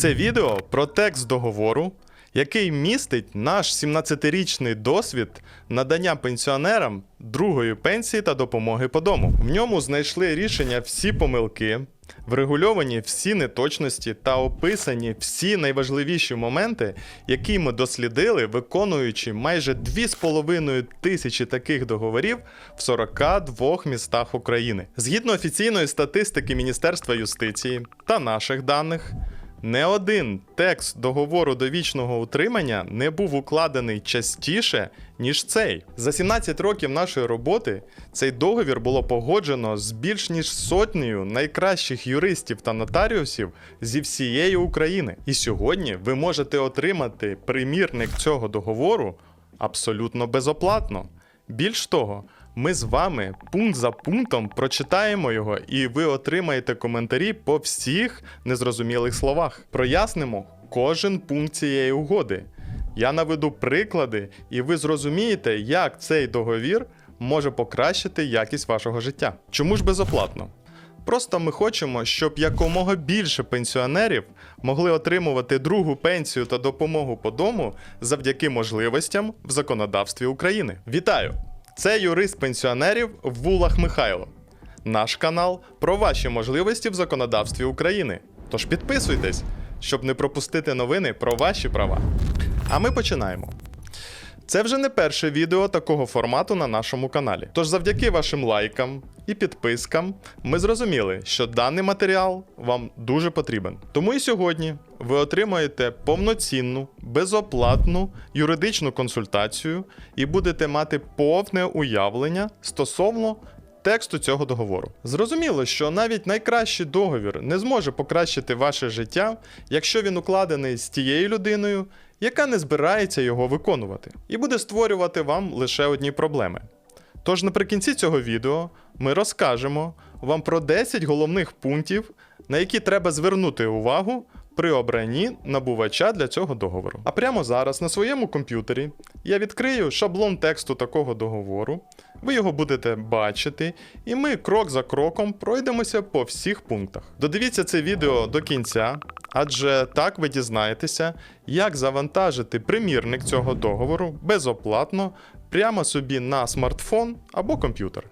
Це відео про текст договору, який містить наш 17-річний досвід надання пенсіонерам другої пенсії та допомоги по дому. В ньому знайшли рішення всі помилки, врегульовані всі неточності та описані всі найважливіші моменти, які ми дослідили, виконуючи майже 2,5 тисячі таких договорів в 42 містах України. Згідно офіційної статистики Міністерства юстиції та наших даних. Не один текст договору довічного утримання не був укладений частіше, ніж цей. За 17 років нашої роботи цей договір було погоджено з більш ніж сотнею найкращих юристів та нотаріусів зі всієї України. І сьогодні ви можете отримати примірник цього договору абсолютно безоплатно. Більш того, ми з вами пункт за пунктом прочитаємо його, і ви отримаєте коментарі по всіх незрозумілих словах. Прояснимо кожен пункт цієї угоди. Я наведу приклади, і ви зрозумієте, як цей договір може покращити якість вашого життя. Чому ж безоплатно? Просто ми хочемо, щоб якомога більше пенсіонерів могли отримувати другу пенсію та допомогу по дому завдяки можливостям в законодавстві України. Вітаю! Це юрист пенсіонерів Вулах Михайло. Наш канал про ваші можливості в законодавстві України. Тож підписуйтесь, щоб не пропустити новини про ваші права. А ми починаємо. Це вже не перше відео такого формату на нашому каналі. Тож завдяки вашим лайкам і підпискам ми зрозуміли, що даний матеріал вам дуже потрібен. Тому і сьогодні ви отримаєте повноцінну, безоплатну юридичну консультацію і будете мати повне уявлення стосовно тексту цього договору. Зрозуміло, що навіть найкращий договір не зможе покращити ваше життя, якщо він укладений з тією людиною, яка не збирається його виконувати, і буде створювати вам лише одні проблеми. Тож наприкінці цього відео ми розкажемо вам про 10 головних пунктів, на які треба звернути увагу при обранні набувача для цього договору. А прямо зараз на своєму комп'ютері я відкрию шаблон тексту такого договору. Ви його будете бачити, і ми крок за кроком пройдемося по всіх пунктах. Додивіться це відео до кінця, адже так ви дізнаєтеся, як завантажити примірник цього договору безоплатно прямо собі на смартфон або комп'ютер.